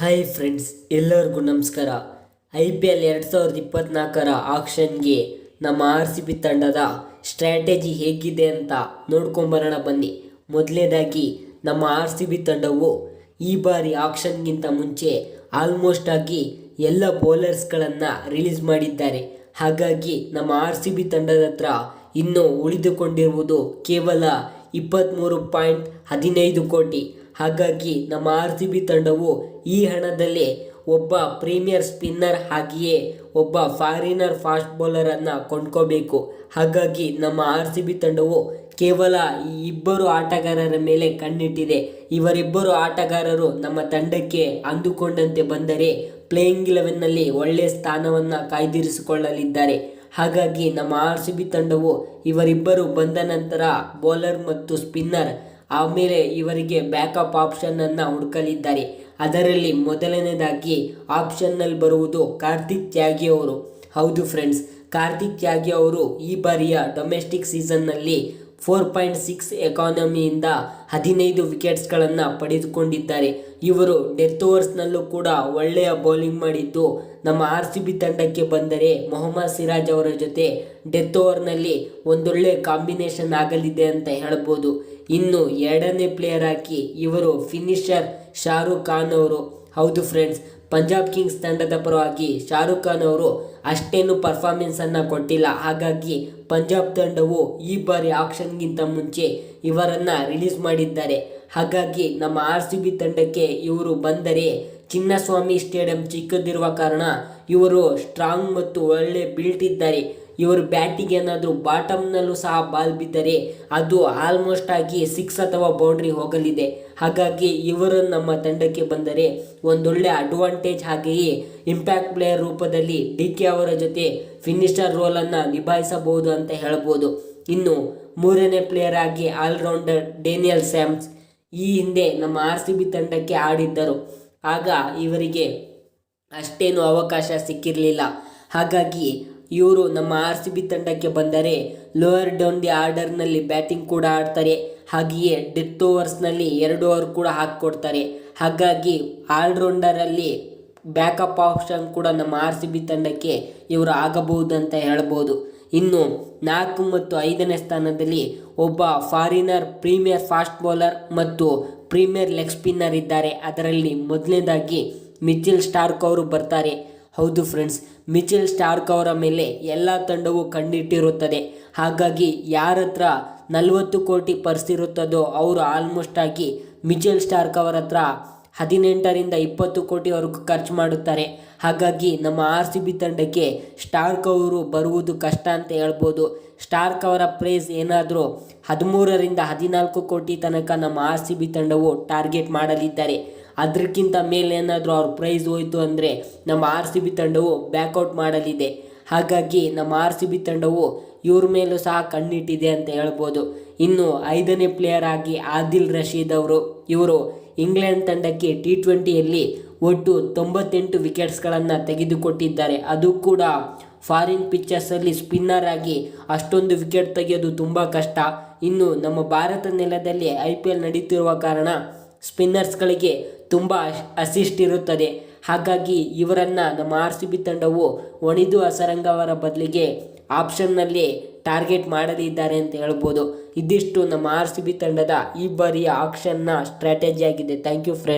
Hi friends ಎಲ್ಲರಿಗೂ ನಮಸ್ಕಾರ. I P L ಎರಡು ಸಾವಿರದ ಇಪ್ಪತ್ತ್ನಾಲ್ಕರ ಆಕ್ಷನ್ಗೆ ನಮ್ಮ ಆರ್ ಸಿ ಬಿ ತಂಡದ ಸ್ಟ್ರಾಟಜಿ ಹೇಗಿದೆ ಅಂತ ನೋಡ್ಕೊಂಬರೋಣ ಬನ್ನಿ. ಮೊದಲನೇದಾಗಿ ನಮ್ಮ ಆರ್ ಸಿ ಬಿ ತಂಡವು ಈ ಬಾರಿ ಆಕ್ಷನ್ಗಿಂತ ಮುಂಚೆ ಆಲ್ಮೋಸ್ಟ್ ಆಗಿ ಎಲ್ಲ ಬೌಲರ್ಸ್ಗಳನ್ನು ರಿಲೀಸ್ ಮಾಡಿದ್ದಾರೆ. ಹಾಗಾಗಿ ನಮ್ಮ ಆರ್ ಸಿ ಬಿ ತಂಡದ ಹತ್ರ ಇನ್ನೂ ಉಳಿದುಕೊಂಡಿರುವುದು ಕೇವಲ ಇಪ್ಪತ್ತ್ಮೂರು ಪಾಯಿಂಟ್ ಹದಿನೈದು ಕೋಟಿ. ಹಾಗಾಗಿ ನಮ್ಮ ಆರ್ ಸಿ ಬಿ ತಂಡವು ಈ ಹಣದಲ್ಲಿ ಒಬ್ಬ ಪ್ರೀಮಿಯರ್ ಸ್ಪಿನ್ನರ್ ಹಾಗೆಯೇ ಒಬ್ಬ ಫಾರಿನರ್ ಫಾಸ್ಟ್ ಬೌಲರನ್ನು ಕೊಂಡ್ಕೋಬೇಕು. ಹಾಗಾಗಿ ನಮ್ಮ ಆರ್ ಸಿ ಬಿ ತಂಡವು ಕೇವಲ ಈ ಇಬ್ಬರು ಆಟಗಾರರ ಮೇಲೆ ಕಣ್ಣಿಟ್ಟಿದೆ. ಇವರಿಬ್ಬರು ಆಟಗಾರರು ನಮ್ಮ ತಂಡಕ್ಕೆ ಅಂದುಕೊಂಡಂತೆ ಬಂದರೆ ಪ್ಲೇಯಿಂಗ್ ಇಲೆವೆನ್ನಲ್ಲಿ ಒಳ್ಳೆಯ ಸ್ಥಾನವನ್ನು ಕಾಯ್ದಿರಿಸಿಕೊಳ್ಳಲಿದ್ದಾರೆ. ಹಾಗಾಗಿ ನಮ್ಮ ಆರ್ ಸಿ ಬಿ ತಂಡವು ಇವರಿಬ್ಬರು ಬಂದ ನಂತರ ಬೌಲರ್ ಮತ್ತು ಸ್ಪಿನ್ನರ್ ಆಮೇಲೆ ಇವರಿಗೆ ಬ್ಯಾಕಪ್ ಆಪ್ಷನನ್ನು ಹುಡುಕಲಿದ್ದಾರೆ. ಅದರಲ್ಲಿ ಮೊದಲನೇದಾಗಿ ಆಪ್ಷನ್ನಲ್ಲಿ ಬರುವುದು ಕಾರ್ತಿಕ್ ತ್ಯಾಗಿ ಅವರು. ಹೌದು ಫ್ರೆಂಡ್ಸ್ ಕಾರ್ತಿಕ್ ತ್ಯಾಗಿ ಅವರು ಈ ಬಾರಿಯ ಡೊಮೆಸ್ಟಿಕ್ ಸೀಸನ್ನಲ್ಲಿ ಫೋರ್ ಪಾಯಿಂಟ್ ಸಿಕ್ಸ್ ಎಕಾನಮಿಯಿಂದ ಹದಿನೈದು ವಿಕೆಟ್ಸ್ಗಳನ್ನು ಪಡೆದುಕೊಂಡಿದ್ದಾರೆ. ಇವರು ಡೆತ್ ಓವರ್ಸ್ನಲ್ಲೂ ಕೂಡ ಒಳ್ಳೆಯ ಬೌಲಿಂಗ್ ಮಾಡಿದ್ದು ನಮ್ಮ ಆರ್ ಸಿ ಬಿ ತಂಡಕ್ಕೆ ಬಂದರೆ ಮೊಹಮ್ಮದ್ ಸಿರಾಜ್ ಅವರ ಜೊತೆ ಡೆತ್ ಓವರ್ನಲ್ಲಿ ಒಂದೊಳ್ಳೆ ಕಾಂಬಿನೇಷನ್ ಆಗಲಿದೆ ಅಂತ ಹೇಳ್ಬೋದು. ಇನ್ನು ಎರಡನೇ ಪ್ಲೇಯರ್ ಹಾಕಿ ಇವರು ಫಿನಿಷರ್ ಶಾರುಖ್ ಖಾನ್ ಅವರು. ಹೌದು ಫ್ರೆಂಡ್ಸ್ ಪಂಜಾಬ್ ಕಿಂಗ್ಸ್ ತಂಡದ ಪರವಾಗಿ ಶಾರುಖ್ ಖಾನ್ ಅವರು ಅಷ್ಟೇನು ಪರ್ಫಾರ್ಮೆನ್ಸನ್ನು ಕೊಟ್ಟಿಲ್ಲ. ಹಾಗಾಗಿ ಪಂಜಾಬ್ ತಂಡವು ಈ ಬಾರಿ ಆಕ್ಷನ್ಗಿಂತ ಮುಂಚೆ ಇವರನ್ನು ರಿಲೀಸ್ ಮಾಡಿದ್ದಾರೆ. ಹಾಗಾಗಿ ನಮ್ಮ ಆರ್ ಸಿ ಬಿ ತಂಡಕ್ಕೆ ಇವರು ಬಂದರೆ ಚಿನ್ನಸ್ವಾಮಿ ಸ್ಟೇಡಿಯಂ ಚಿಕ್ಕದಿರುವ ಕಾರಣ ಇವರು ಸ್ಟ್ರಾಂಗ್ ಮತ್ತು ಒಳ್ಳೆ ಬಿಲ್ಟ್ ಇದ್ದಾರೆ. ಇವರು ಬ್ಯಾಟಿಂಗ್ ಏನಾದರೂ ಬಾಟಮ್ನಲ್ಲೂ ಸಹ ಬಾಲ್ ಬಿದ್ದರೆ ಅದು ಆಲ್ಮೋಸ್ಟ್ ಆಗಿ ಸಿಕ್ಸ್ ಅಥವಾ ಬೌಂಡ್ರಿ ಹೋಗಲಿದೆ. ಹಾಗಾಗಿ ಇವರು ನಮ್ಮ ತಂಡಕ್ಕೆ ಬಂದರೆ ಒಂದೊಳ್ಳೆ ಅಡ್ವಾಂಟೇಜ್ ಹಾಗೆಯೇ ಇಂಪ್ಯಾಕ್ಟ್ ಪ್ಲೇಯರ್ ರೂಪದಲ್ಲಿ ಡಿ ಕೆ ಅವರ ಜೊತೆ ಫಿನಿಷರ್ ರೋಲನ್ನು ನಿಭಾಯಿಸಬಹುದು ಅಂತ ಹೇಳ್ಬೋದು. ಇನ್ನು ಮೂರನೇ ಪ್ಲೇಯರ್ ಆಗಿ ಆಲ್ರೌಂಡರ್ ಡೇನಿಯಲ್ ಸ್ಯಾಮ್ಸ್ ಈ ಹಿಂದೆ ನಮ್ಮ ಆರ್ ಸಿ ಬಿ ತಂಡಕ್ಕೆ ಆಡಿದ್ದರು. ಆಗ ಇವರಿಗೆ ಅಷ್ಟೇನು ಅವಕಾಶ ಸಿಕ್ಕಿರಲಿಲ್ಲ. ಹಾಗಾಗಿ ಇವರು ನಮ್ಮ ಆರ್ ಸಿ ಬಿ ತಂಡಕ್ಕೆ ಬಂದರೆ ಲೋಯರ್ ಡೌನ್ ದಿ ಆರ್ಡರ್ನಲ್ಲಿ ಬ್ಯಾಟಿಂಗ್ ಕೂಡ ಆಡ್ತಾರೆ. ಹಾಗೆಯೇ ಡೆತ್ ಓವರ್ಸ್ನಲ್ಲಿ ಎರಡು ಓವರ್ ಕೂಡ ಹಾಕಿಕೊಡ್ತಾರೆ. ಹಾಗಾಗಿ ಆಲ್ರೌಂಡರಲ್ಲಿ ಬ್ಯಾಕಪ್ ಆಪ್ಷನ್ ಕೂಡ ನಮ್ಮ ಆರ್ ಸಿ ಬಿ ತಂಡಕ್ಕೆ ಇವರು ಆಗಬಹುದು ಅಂತ ಹೇಳ್ಬೋದು. ಇನ್ನು ನಾಲ್ಕು ಮತ್ತು ಐದನೇ ಸ್ಥಾನದಲ್ಲಿ ಒಬ್ಬ ಫಾರಿನರ್, ಪ್ರೀಮಿಯರ್ ಫಾಸ್ಟ್ ಬೌಲರ್ ಮತ್ತು ಪ್ರೀಮಿಯರ್ ಲೆಗ್ ಸ್ಪಿನ್ನರ್ ಇದ್ದಾರೆ. ಅದರಲ್ಲಿ ಮೊದಲನೇದಾಗಿ ಮಿಚಿಲ್ ಸ್ಟಾರ್ಕ್ ಅವರು ಬರ್ತಾರೆ. ಹೌದು ಫ್ರೆಂಡ್ಸ್, ಮಿಚಿಲ್ ಸ್ಟಾರ್ಕ್ ಅವರ ಮೇಲೆ ಎಲ್ಲ ತಂಡವು ಕಣ್ಣಿಟ್ಟಿರುತ್ತದೆ. ಹಾಗಾಗಿ ಯಾರ ಹತ್ರ ನಲವತ್ತು ಕೋಟಿ ಪರ್ಸಿರುತ್ತದೋ ಅವರು ಆಲ್ಮೋಸ್ಟ್ ಆಗಿ ಮಿಚೆಲ್ ಸ್ಟಾರ್ಕ್ ಅವರ ಹತ್ರ ಹದಿನೆಂಟರಿಂದ ಇಪ್ಪತ್ತು ಕೋಟಿವರೆಗೂ ಖರ್ಚು ಮಾಡುತ್ತಾರೆ. ಹಾಗಾಗಿ ನಮ್ಮ ಆರ್ ಸಿ ಬಿ ತಂಡಕ್ಕೆ ಸ್ಟಾರ್ಕ್ ಅವರು ಬರುವುದು ಕಷ್ಟ ಅಂತ ಹೇಳ್ಬೋದು. ಸ್ಟಾರ್ಕ್ ಅವರ ಪ್ರೈಸ್ ಏನಾದರೂ ಹದಿಮೂರರಿಂದ ಹದಿನಾಲ್ಕು ಕೋಟಿ ತನಕ ನಮ್ಮ ಆರ್ ಸಿ ಬಿ ತಂಡವು ಟಾರ್ಗೆಟ್ ಮಾಡಲಿದ್ದಾರೆ. ಅದಕ್ಕಿಂತ ಮೇಲೆ ಏನಾದರೂ ಅವ್ರ ಪ್ರೈಸ್ ಹೋಯಿತು ಅಂದರೆ ನಮ್ಮ ಆರ್ ಸಿ ಬಿ ತಂಡವು ಬ್ಯಾಕೌಟ್ ಮಾಡಲಿದೆ. ಹಾಗಾಗಿ ನಮ್ಮ ಆರ್ ಸಿ ಬಿ ತಂಡವು ಇವ್ರ ಮೇಲೂ ಸಹ ಕಣ್ಣಿಟ್ಟಿದೆ ಅಂತ ಹೇಳ್ಬೋದು. ಇನ್ನು ಐದನೇ ಪ್ಲೇಯರ್ ಆಗಿ ಆದಿಲ್ ರಶೀದ್ ಅವರು, ಇವರು ಇಂಗ್ಲೆಂಡ್ ತಂಡಕ್ಕೆ ಟಿ ಟ್ವೆಂಟಿಯಲ್ಲಿ ಒಟ್ಟು ತೊಂಬತ್ತೆಂಟು ವಿಕೆಟ್ಸ್ಗಳನ್ನು ತೆಗೆದುಕೊಟ್ಟಿದ್ದಾರೆ. ಅದು ಕೂಡ ಫಾರಿನ್ ಪಿಚ್ಚರ್ಸಲ್ಲಿ ಸ್ಪಿನ್ನರ್ ಆಗಿ ಅಷ್ಟೊಂದು ವಿಕೆಟ್ ತೆಗೆಯೋದು ತುಂಬ ಕಷ್ಟ. ಇನ್ನು ನಮ್ಮ ಭಾರತ ನೆಲದಲ್ಲಿ ಐ ಪಿ ಎಲ್ ನಡೀತಿರುವ ಕಾರಣ ಸ್ಪಿನ್ನರ್ಸ್ಗಳಿಗೆ ತುಂಬ ಅಸಿಸ್ಟ್ ಇರುತ್ತದೆ ಹಾಗಾಗಿ ಇವರನ್ನು ನಮ್ಮ ಆರ್ ಸಿ ಬಿ ತಂಡವು ಒಣಿದು ಅಸರಂಗ ಅವರ ಬದಲಿಗೆ ಆಪ್ಷನ್ನಲ್ಲಿ ಟಾರ್ಗೆಟ್ ಮಾಡಲಿದ್ದಾರೆ ಅಂತ ಹೇಳ್ಬೋದು. ಇದಿಷ್ಟು ನಮ್ಮ ಆರ್ ಸಿ ಬಿ ತಂಡದ ಈ ಬಾರಿಯ ಆಕ್ಷನ್ನ ಸ್ಟ್ರಾಟಜಿ ಆಗಿದೆ ಥ್ಯಾಂಕ್ ಯು ಫ್ರೆಂಡ್.